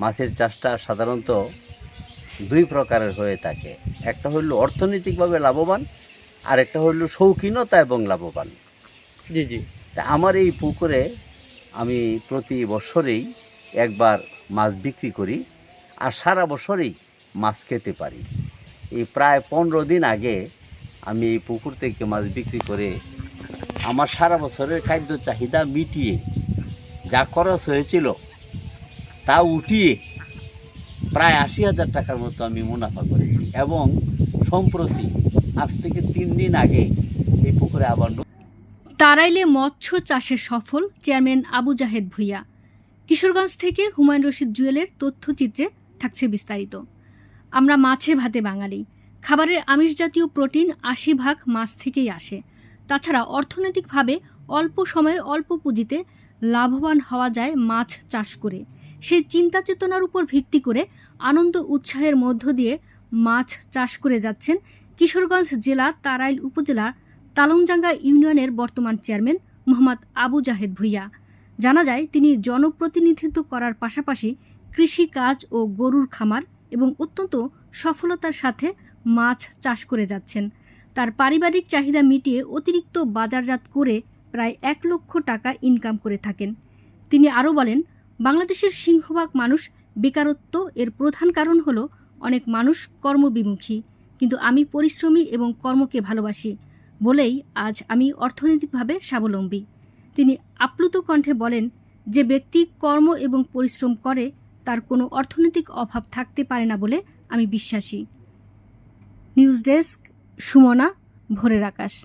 মাছের চাষটা সাধারণত দুই প্রকারের হয়ে থাকে। একটা হইল অর্থনৈতিকভাবে লাভবান আর একটা হইল শৌখিনতা এবং লাভবান। জি জি। তা আমার এই পুকুরে আমি প্রতি বছরেই একবার মাছ বিক্রি করি আর সারা বছরেই মাছ খেতে পারি। এই প্রায় পনেরো দিন আগে আমি এই পুকুর থেকে মাছ বিক্রি করে আমার সারা বছরের খাদ্য চাহিদা মিটিয়ে যা খরচ হয়েছিল তা উঠিয়ে প্রায় আশি হাজার টাকার মতো আমি মুনাফা করেছি এবং সম্প্রতি আজ থেকে তিন দিন আগে এই পুকুরে আবার তারাইলে মৎস্য চাষে সফল চেয়ারম্যান আবু জাহেদ ভুইয়া। কিশোরগঞ্জ থেকে হুমায়ুন রশিদ জুয়েলের তথ্যচিত্রে থাকছে বিস্তারিত। আমরা মাছে ভাতে বাঙালি। খাবারের আমিষ জাতীয় প্রোটিন আশি ভাগ মাছ থেকেই আসে। তাছাড়া অর্থনৈতিকভাবে অল্প সময়ে অল্প পুঁজিতে লাভবান হওয়া যায় মাছ চাষ করে। সেই চিন্তা চেতনার উপর ভিত্তি করে আনন্দ উৎসাহের মধ্য দিয়ে মাছ চাষ করে যাচ্ছেন কিশোরগঞ্জ জেলা তারাইল উপজেলার তালংজাঙ্গা ইউনিয়নের বর্তমান চেয়ারম্যান মোহাম্মদ আবু জাহেদ ভুইয়া। জানা যায়, তিনি জনপ্রতিনিধিত্ব করার পাশাপাশি কৃষি কাজ ও গরুর খামার এবং অত্যন্ত সফলতার সাথে মাছ চাষ করে যাচ্ছেন। তার পারিবারিক চাহিদা মিটিয়ে অতিরিক্ত বাজারজাত করে প্রায় এক লক্ষ টাকা ইনকাম করে থাকেন। তিনি আরও বলেন বাংলাদেশের সিংহভাগ মানুষ বেকারত্ব এর প্রধান কারণ হল অনেক মানুষ কর্মবিমুখী। কিন্তু আমি পরিশ্রমী এবং কর্মকে ভালোবাসি বলেই আজ আমি অর্থনৈতিকভাবে স্বাবলম্বী। তিনি আপ্লুত কণ্ঠে বলেন, যে ব্যক্তি কর্ম এবং পরিশ্রম করে, তার কোনো অর্থনৈতিক অভাব থাকতে পারে না বলে আমি বিশ্বাসী। নিউজ ডেস্ক, সুমনা, ভোরের আকাশ।